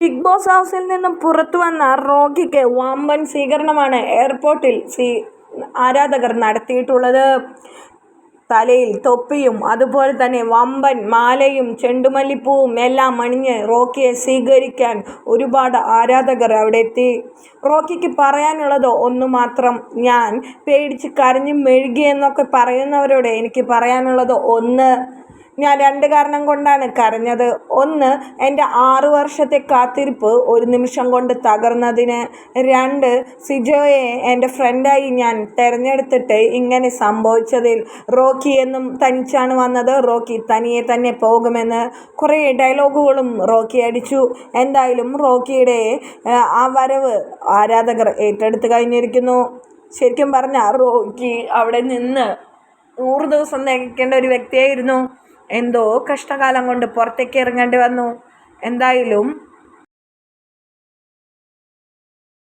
Big boss ഹൗസിൽ നിന്നും പുറത്തു വന്ന റോക്കിക്ക് വാമ്പൻ സ്വീകരണമാണ് എയർപോർട്ടിൽ സ്വീ ആരാധകർ നടത്തിയിട്ടുള്ളത്. തലയിൽ തൊപ്പിയും അതുപോലെ തന്നെ വമ്പൻ മാലയും ചെണ്ടുമല്ലിപ്പൂവും എല്ലാം അണിഞ്ഞ് റോക്കിയെ സ്വീകരിക്കാൻ ഒരുപാട് ആരാധകർ അവിടെ എത്തി. റോക്കിക്ക് പറയാനുള്ളത് ഒന്ന് മാത്രം ഞാൻ പേടിച്ച് കരഞ്ഞു മെഴുകിയെന്നൊക്കെ പറയുന്നവരോട് എനിക്ക് പറയാനുള്ളത് ഒന്ന് ഞാൻ രണ്ട് കാരണം കൊണ്ടാണ് കരഞ്ഞത്. ഒന്ന് എന്റെ ആറു വർഷത്തെ കാത്തിരിപ്പ് ഒരു നിമിഷം കൊണ്ട് തകർന്നതിന്. രണ്ട് സിജോയെ എന്റെ ഫ്രണ്ടായി ഞാൻ തിരഞ്ഞെടുത്തിട്ട് ഇങ്ങനെ സംഭവിച്ചതിൽ റോക്കി എന്നും തനിച്ചാണ് വന്നത്. റോക്കി തനിയെ തന്നെ പോകുമെന്ന് കുറേ ഡയലോഗുകളും റോക്കി അടിച്ചു. എന്തായാലും റോക്കിയുടെ ആ വരവ് ആരാധകർ ഏറ്റെടുത്ത് കഴിഞ്ഞിരിക്കുന്നു. ശരിക്കും പറഞ്ഞാൽ റോക്കി അവിടെ നിന്ന് നൂറ് ദിവസം നയിക്കേണ്ട ഒരു വ്യക്തിയായിരുന്നു. എന്തോ കഷ്ടകാലം കൊണ്ട് പുറത്തേക്ക് ഇറങ്ങേണ്ടി വന്നു. എന്തായാലും